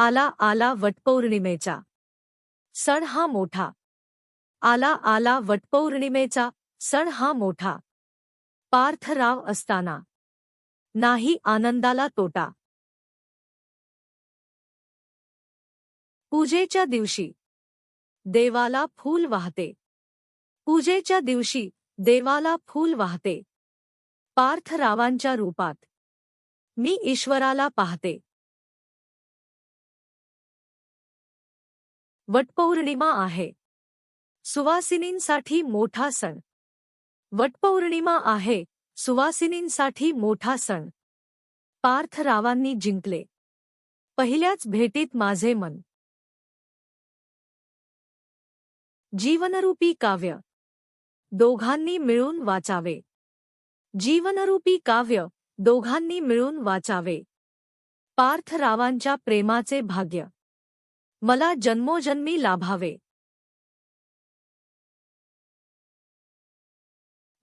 आला आला वटपौर्णिमेचा. सण हा मोठा. आला आला वटपौर्णिमेचा सण हा मोठा. पार्थराव असताना. नाही आनंदाला तोटा. पूजेच्या दिवशी. देवाला फूल वाहते. पूजेच्या दिवशी देवाला फूल वाहते. पार्थरावांच्या रूपात. मी ईश्वराला पाहते. वटपौर्णिमा आहे. सुवासिनींसाठी मोठा सण. वटपौर्णिमा आहे. सुवासिनींसाठी मोठा सण. पार्थरावांनी जिंकले. पहिल्याच भेटीत माझे मन. जीवनरूपी काव्य. दोघांनी मिळून वाचावे. जीवनरूपी काव्य. दोघांनी मिळून वाचावे. पार्थरावांच्या प्रेमाचे भाग्य. मला जन्मोजन्मी लाभावे.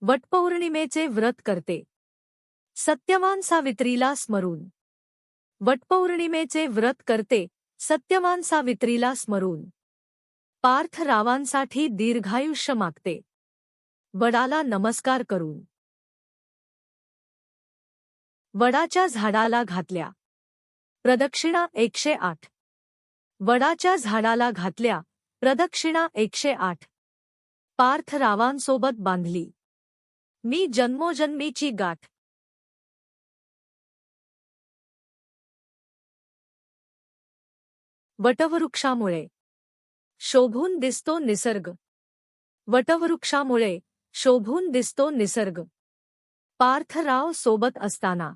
वटपौर्णिमेचे व्रत करते. सत्यवान सावित्रीला स्मरून. वटपौर्णिमेचे व्रत करते. सत्यवान सावित्रीला स्मरून. पार्थरावांसाठी दीर्घायुष्य मागते. वडाला नमस्कार करून. वडाच्या झाडाला घातल्या. प्रदक्षिणा एकशे आठ. वडाच्या झाडाला घातल्या प्रदक्षिणा एकशे आठ. पार्थरावांसोबत बांधली. मी जन्मोजन्मीची गाठ. वटवृक्षामुळे. शोभून दिसतो निसर्ग. वटवृक्षामुळे शोभून दिसतो निसर्ग. पार्थराव सोबत असताना.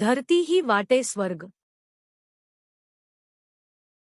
धरती ही वाटे स्वर्ग.